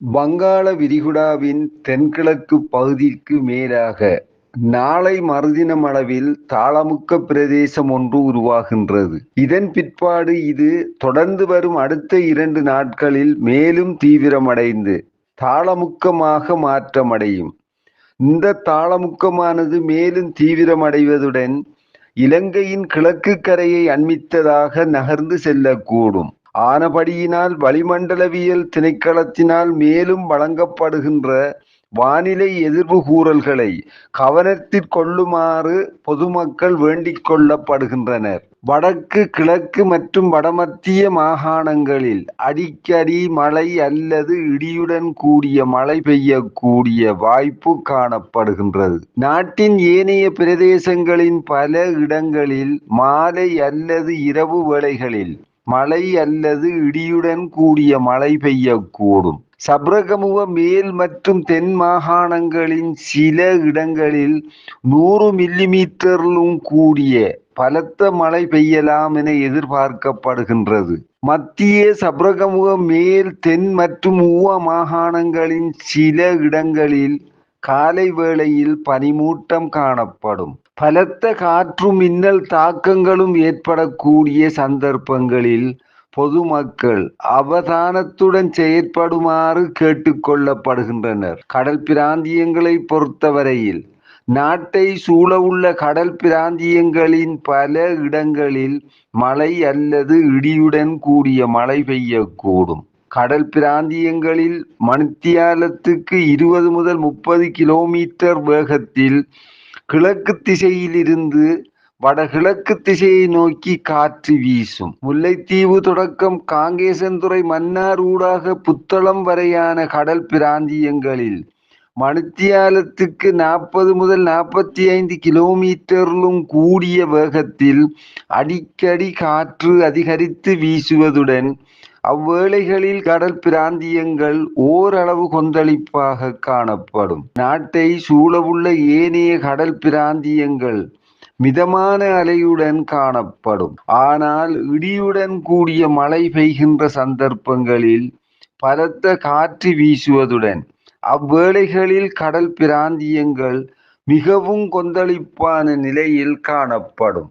வங்காள விரிகுடாவின் தென்கிழக்கு பகுதிக்கு மேலாக நாளை மறுதினமளவில் தாளமுக்க பிரதேசம் ஒன்று உருவாகின்றது. இதன் பிற்பாடு இது தொடர்ந்து வரும் அடுத்த இரண்டு நாட்களில் மேலும் தீவிரமடைந்து தாளமுக்கமாக மாற்றமடையும். இந்த தாளமுக்கமானது மேலும் தீவிரமடைவதுடன் இலங்கையின் கிழக்கு கரையை அண்மித்ததாக நகர்ந்து செல்லக்கூடும். ஆனபடியினால் வளிமண்டலவியல் திணைக்களத்தினால் மேலும் வழங்கப்படுகின்ற வானிலை எதிர்வு கூறல்களை கவனத்தில் கொள்ளுமாறு பொதுமக்கள் வேண்டிக் கொள்ளப்படுகின்றனர். வடக்கு கிழக்கு மற்றும் வடமத்திய மாகாணங்களில் அடிக்கடி மழை அல்லது இடியுடன் கூடிய மழை பெய்யக்கூடிய வாய்ப்பு காணப்படுகின்றது. நாட்டின் ஏனைய பிரதேசங்களின் பல இடங்களில் மாலை அல்லது இரவு வேளைகளில் மழை அல்லது இடியுடன் கூடிய மழை பெய்யக்கூடும் சப்ரகமுவ மேல் மற்றும் தென் மாகாணங்களின் சில இடங்களில் நூறு மில்லிமீட்டரிலும் கூடிய பலத்த மழை பெய்யலாம் என எதிர்பார்க்கப்படுகின்றது. மத்திய சப்ரகமுக மேல் தென் மற்றும் ஊவ மாகாணங்களின் சில இடங்களில் காலை வேளையில் பனிமூட்டம் காணப்படும். பலத்த காற்று மின்னல் தாக்கங்களும் ஏற்படக்கூடிய சந்தர்ப்பங்களில் பொதுமக்கள் அவதானத்துடன் செயற்படுமாறு கேட்டுக்கொள்ளப்படுகின்றனர் கடல் பிராந்தியங்களை பொறுத்தவரையில் நாட்டை சூழவுள்ள கடல் பிராந்தியங்களின் பல இடங்களில் மழை அல்லது இடியுடன் கூடிய மழை பெய்யக்கூடும் கடல் பிராந்தியங்களில் மணித்தியாலத்துக்கு இருபது முதல் முப்பது கிலோமீட்டர் வேகத்தில் கிழக்கு திசையிலிருந்து வடகிழக்கு திசையை நோக்கி காற்று வீசும். முல்லைத்தீவு தொடக்கம் காங்கேசன்துறை மன்னார் ஊடாக புத்தளம் வரையான கடல் பிராந்தியங்களில் மணித்தியாலத்துக்கு நாற்பது முதல் நாற்பத்தி ஐந்து கிலோமீட்டரிலும் கூடிய வேகத்தில் அடிக்கடி காற்று அதிகரித்து வீசுவதுடன் அவ்வேளைகளில் கடல் பிராந்தியங்கள் ஓரளவு கொந்தளிப்பாக காணப்படும். நாட்டை சூழவுள்ள ஏனைய கடல் பிராந்தியங்கள் மிதமான அலையுடன் காணப்படும். ஆனால் இடியுடன் கூடிய மழை பெய்கின்ற சந்தர்ப்பங்களில் பலத்த காற்று வீசுவதுடன் அவ்வேளைகளில் கடல் பிராந்தியங்கள் மிகவும் கொந்தளிப்பான நிலையில் காணப்படும்.